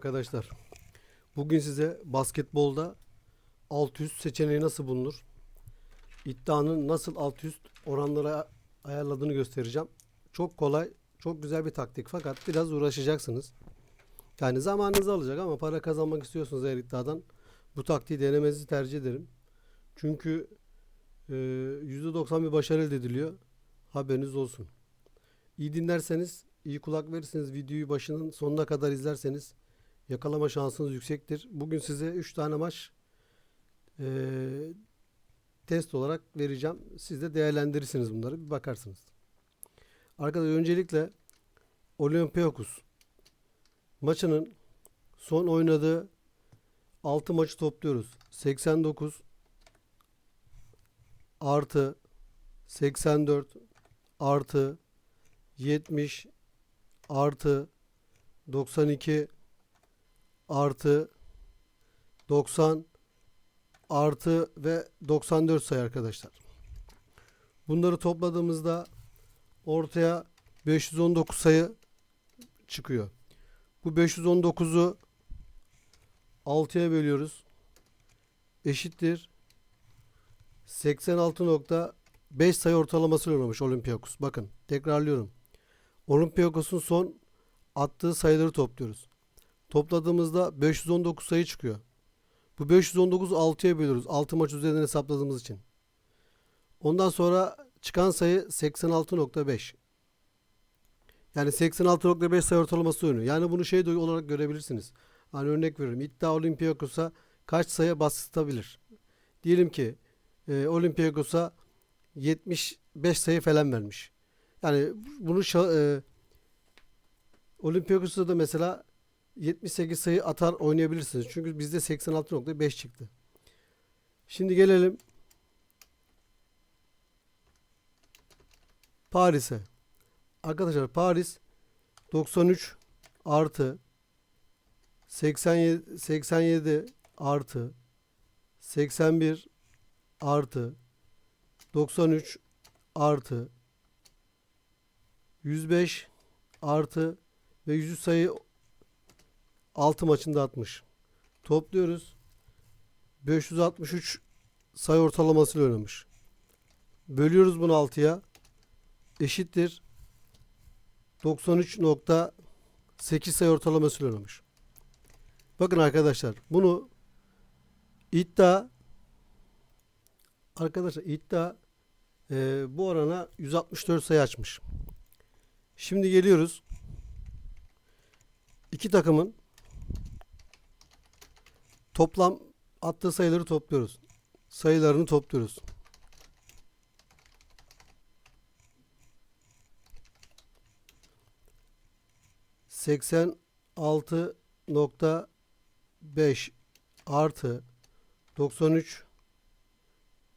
Arkadaşlar bugün size basketbolda alt üst seçeneği nasıl bulunur? İddianın nasıl alt üst oranlara ayarladığını göstereceğim. Çok kolay, çok güzel bir taktik fakat biraz uğraşacaksınız. Yani zamanınızı alacak ama para kazanmak istiyorsunuz eğer iddiadan bu taktiği denemenizi tercih ederim. Çünkü e, %90 bir başarı elde ediliyor. Haberiniz olsun. İyi dinlerseniz, iyi kulak verirseniz videoyu başının sonuna kadar izlerseniz yakalama şansınız yüksektir. Bugün size 3 tane maç eee, test olarak vereceğim. Siz de değerlendirirsiniz bunları. Bir bakarsınız. Arkadaşlar öncelikle Olympiakos maçının son oynadığı 6 maçı topluyoruz. 89 artı 84 artı 70 artı 92 artı 90 artı ve 94 sayı arkadaşlar. Bunları topladığımızda ortaya 519 sayı çıkıyor. Bu 519'u 6'ya bölüyoruz. Eşittir 86.5 sayı ortalaması oynamış Olympiakos. Bakın tekrarlıyorum. Olympiakos'un son attığı sayıları topluyoruz. Topladığımızda 519 sayı çıkıyor. Bu 519'u 6'ya bölüyoruz. 6 maç üzerinden hesapladığımız için. Ondan sonra çıkan sayı 86.5. Yani 86.5 sayı ortalaması oynuyor. Yani bunu şey olarak görebilirsiniz. Hani örnek veriyorum. İddia Olympiakos'a kaç sayı bastırabilir? Diyelim ki e, Olympiakos'a 75 sayı falan vermiş. Yani bunu e, Olympiakos'ta da mesela 78 sayı atar oynayabilirsiniz. Çünkü bizde 86.5 çıktı. Şimdi gelelim Paris'e. Arkadaşlar Paris 93 artı 87, 87 artı 81 artı 93 artı 105 artı ve 100 sayı 6 maçında atmış. Topluyoruz. 563 sayı ortalamasıyla oynamış. Bölüyoruz bunu 6'ya. Eşittir. 93.8 sayı ortalamasıyla oynamış. Bakın arkadaşlar bunu iddia arkadaşlar iddia e, bu orana 164 sayı açmış. Şimdi geliyoruz. İki takımın toplam attığı sayıları topluyoruz. Sayılarını topluyoruz. Seksen altı nokta beş artı doksan üç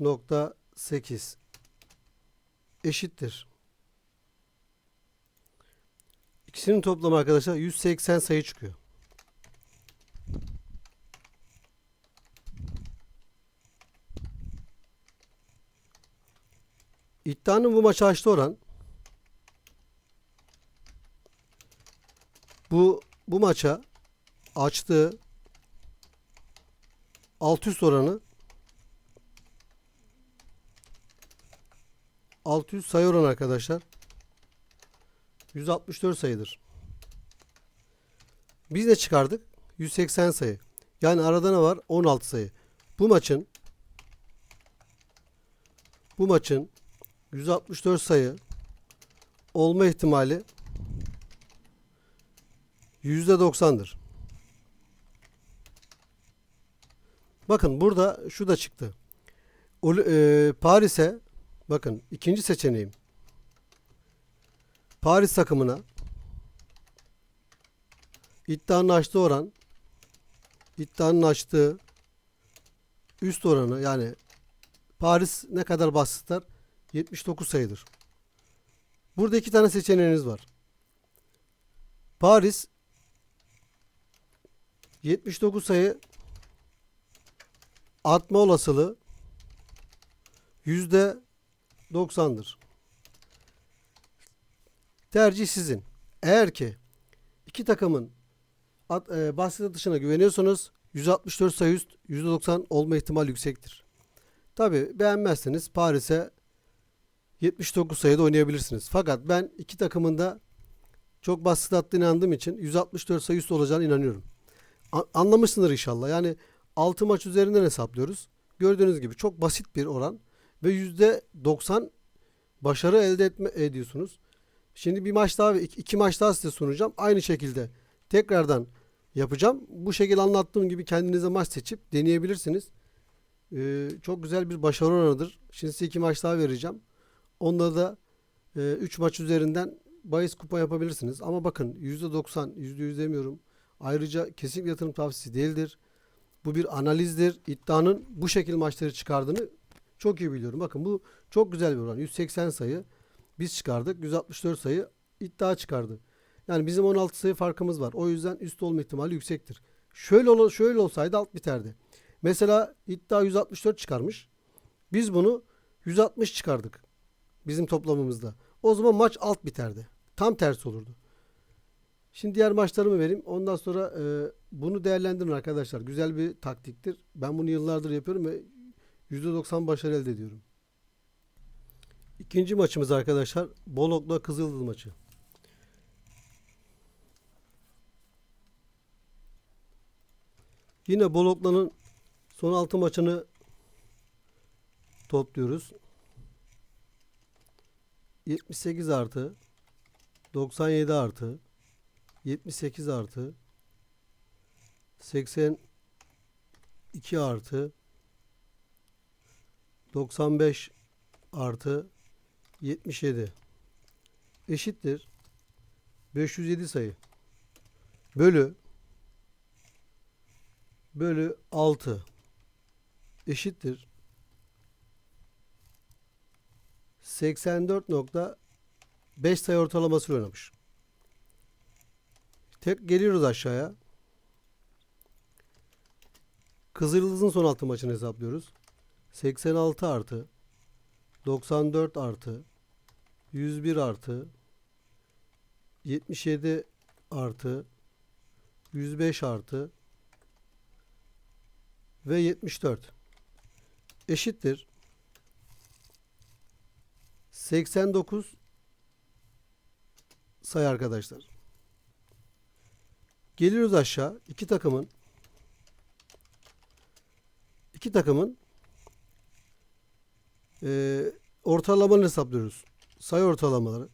nokta sekiz eşittir. İkisinin toplamı arkadaşlar 180 sayı çıkıyor. İddianın bu maça açtığı oran bu bu maça açtığı alt üst oranı 600 sayı oranı arkadaşlar. 164 sayıdır. Biz ne çıkardık? 180 sayı. Yani arada ne var? 16 sayı. Bu maçın bu maçın 164 sayı olma ihtimali %90'dır. Bakın burada şu da çıktı. E, Paris'e bakın ikinci seçeneğim. Paris takımına iddianın açtığı oran iddianın açtığı üst oranı yani Paris ne kadar bastırır? 79 sayıdır. Burada iki tane seçeneğiniz var. Paris 79 sayı atma olasılığı yüzde 90'dır. Tercih sizin. Eğer ki iki takımın at, e, basket atışına güveniyorsanız 164 sayı üst %90 olma ihtimali yüksektir. Tabi beğenmezseniz Paris'e 79 sayıda oynayabilirsiniz. Fakat ben iki takımın da çok basit attığına inandığım için 164 sayı üstü olacağına inanıyorum. A- anlamışsındır inşallah. Yani 6 maç üzerinden hesaplıyoruz. Gördüğünüz gibi çok basit bir oran ve %90 başarı elde etme ediyorsunuz. Şimdi bir maç daha ve iki, iki maç daha size sunacağım. Aynı şekilde tekrardan yapacağım. Bu şekilde anlattığım gibi kendinize maç seçip deneyebilirsiniz. Ee, çok güzel bir başarı oranıdır. Şimdi size iki maç daha vereceğim. Onda da 3 maç üzerinden bahis kupa yapabilirsiniz. Ama bakın %90, %100 demiyorum. Ayrıca kesinlikle yatırım tavsiyesi değildir. Bu bir analizdir. İddianın bu şekil maçları çıkardığını çok iyi biliyorum. Bakın bu çok güzel bir oran. 180 sayı biz çıkardık. 164 sayı iddia çıkardı. Yani bizim 16 sayı farkımız var. O yüzden üst olma ihtimali yüksektir. Şöyle ol şöyle olsaydı alt biterdi. Mesela iddia 164 çıkarmış. Biz bunu 160 çıkardık. Bizim toplamımızda. O zaman maç alt biterdi. Tam tersi olurdu. Şimdi diğer maçlarımı vereyim. Ondan sonra e, bunu değerlendirin arkadaşlar. Güzel bir taktiktir. Ben bunu yıllardır yapıyorum ve %90 başarı elde ediyorum. İkinci maçımız arkadaşlar Bologna Kızıldız maçı. Yine Bologna'nın son 6 maçını topluyoruz. 78 artı 97 artı 78 artı 82 artı 95 artı 77 eşittir. 507 sayı. Bölü bölü 6 eşittir 84.5 sayı ortalaması oynamış. Tek geliyoruz aşağıya. Kızıldız'ın son altı maçını hesaplıyoruz. 86 artı 94 artı 101 artı 77 artı 105 artı ve 74 eşittir 89 sayı arkadaşlar. Geliyoruz aşağı. iki takımın iki takımın eee ortalamalarını hesaplıyoruz. Sayı ortalamaları.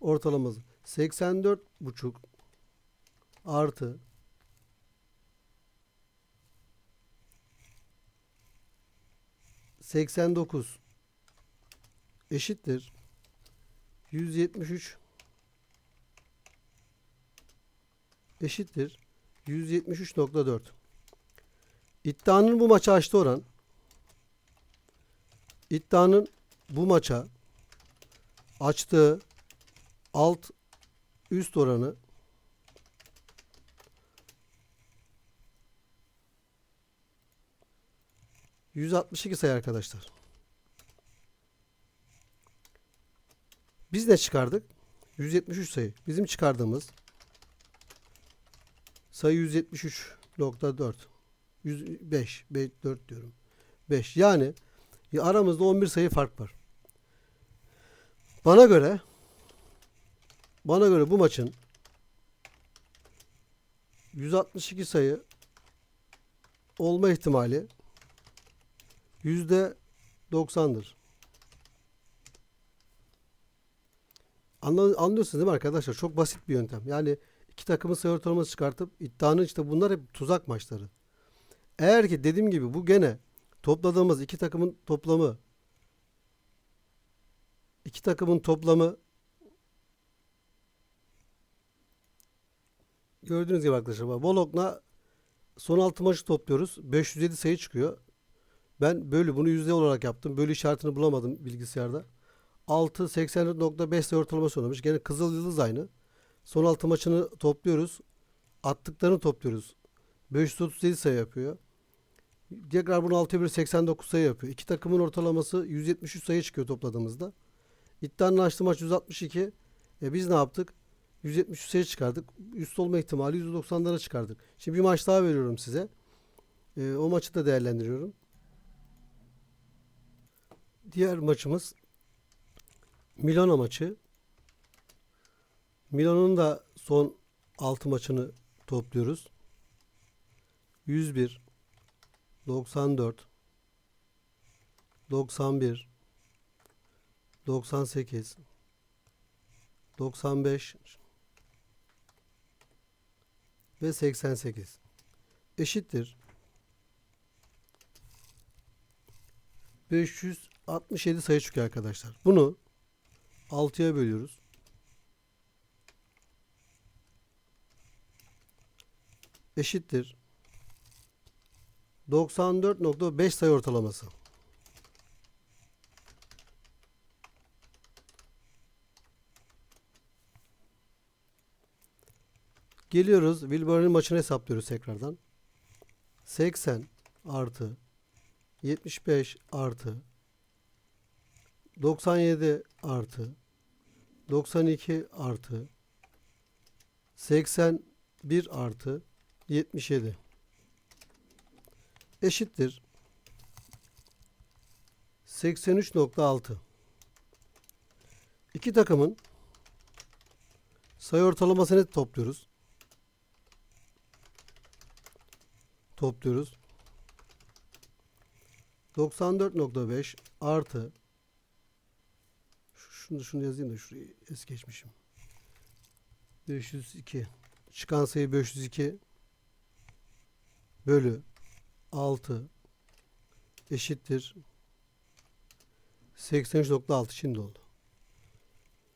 Ortalaması 84 buçuk artı seksen dokuz eşittir yüz yetmiş üç eşittir 173.4. İddianın bu maça açtı oran iddianın bu maça açtığı alt üst oranı ...162 sayı arkadaşlar. Biz ne çıkardık? 173 sayı. Bizim çıkardığımız sayı 173.4 105 4 diyorum. 5 yani ya aramızda 11 sayı fark var. Bana göre bana göre bu maçın 162 sayı olma ihtimali yüzde 90'dır. Anla, anlıyorsunuz değil mi arkadaşlar? Çok basit bir yöntem. Yani iki takımın sayı ortalaması çıkartıp iddianın işte bunlar hep tuzak maçları. Eğer ki dediğim gibi bu gene topladığımız iki takımın toplamı iki takımın toplamı gördüğünüz gibi arkadaşlar Bologna son altı maçı topluyoruz. 507 sayı çıkıyor. Ben bölü bunu yüzde olarak yaptım. Bölü işaretini bulamadım bilgisayarda. 6 84.5 sayı ortalaması oynamış. Gene Kızıl Yıldız aynı. Son altı maçını topluyoruz. Attıklarını topluyoruz. 537 sayı yapıyor. Tekrar bunu 6'ya 1 89 sayı yapıyor. İki takımın ortalaması 173 sayı çıkıyor topladığımızda. İddianın açtığı maç 162. E biz ne yaptık? 173 sayı çıkardık. Üst olma ihtimali %90'lara çıkardık. Şimdi bir maç daha veriyorum size. Ee, o maçı da değerlendiriyorum. Diğer maçımız Milano maçı. Milano'nun da son 6 maçını topluyoruz. 101 94 91 98 95 ve 88 eşittir 567 sayı çıkıyor arkadaşlar. Bunu 6'ya bölüyoruz. Eşittir 94.5 sayı ortalaması. Geliyoruz. Wilbur'un maçını hesaplıyoruz tekrardan. 80 artı 75 artı 97 artı 92 artı 81 artı 77 eşittir 83.6 İki takımın sayı ortalamasını topluyoruz. Topluyoruz. 94.5 artı şunu şunu yazayım da şurayı es geçmişim. 502 çıkan sayı 502 bölü 6 eşittir 83.6 şimdi oldu.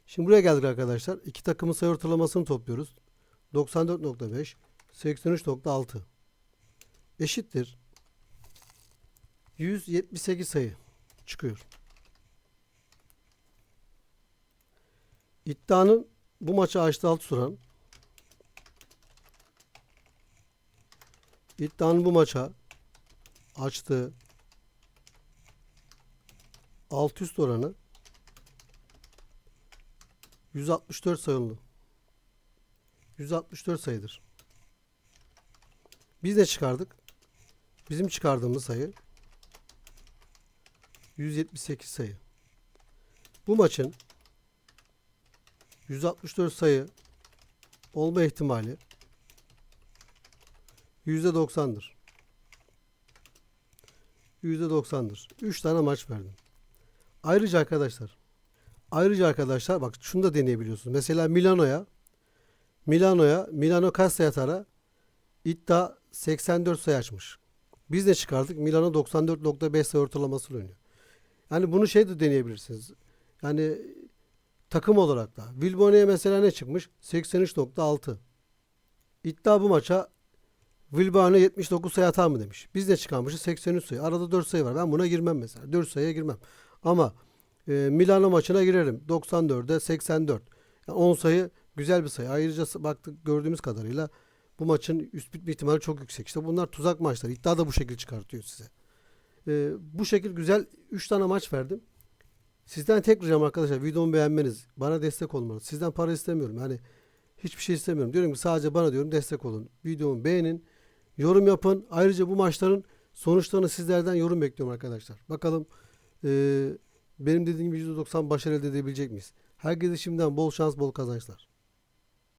Şimdi buraya geldik arkadaşlar. İki takımın sayı ortalamasını topluyoruz. 94.5 83.6 eşittir 178 sayı çıkıyor. İddianın bu maça açtığı alt suran İddianın bu maça açtığı alt üst oranı 164 sayılı. 164 sayıdır. Biz ne çıkardık? Bizim çıkardığımız sayı 178 sayı. Bu maçın 164 sayı olma ihtimali %90'dır. %90'dır. 3 tane maç verdim. Ayrıca arkadaşlar ayrıca arkadaşlar bak şunu da deneyebiliyorsunuz. Mesela Milano'ya Milano'ya Milano Castellatara iddia 84 sayı açmış. Biz de çıkardık. Milano 94.5 sayı ortalamasıyla oynuyor. Yani bunu şey de deneyebilirsiniz. Yani takım olarak da. Vilbone'ye mesela ne çıkmış? 83.6. İddia bu maça Vilbane 79 sayı atar mı demiş. Biz de çıkarmışız 83 sayı. Arada 4 sayı var. Ben buna girmem mesela. 4 sayıya girmem. Ama e, Milano maçına girerim. 94'e 84. Yani 10 sayı güzel bir sayı. Ayrıca baktık gördüğümüz kadarıyla bu maçın üst bitme ihtimali çok yüksek. İşte bunlar tuzak maçları. İddia da bu şekilde çıkartıyor size. E, bu şekil güzel 3 tane maç verdim. Sizden tek ricam arkadaşlar videomu beğenmeniz, bana destek olmanız. Sizden para istemiyorum. Yani hiçbir şey istemiyorum. Diyorum ki sadece bana diyorum destek olun. Videomu beğenin, yorum yapın. Ayrıca bu maçların sonuçlarını sizlerden yorum bekliyorum arkadaşlar. Bakalım e, benim dediğim gibi %90 başarı elde edebilecek miyiz? Herkese şimdiden bol şans, bol kazançlar.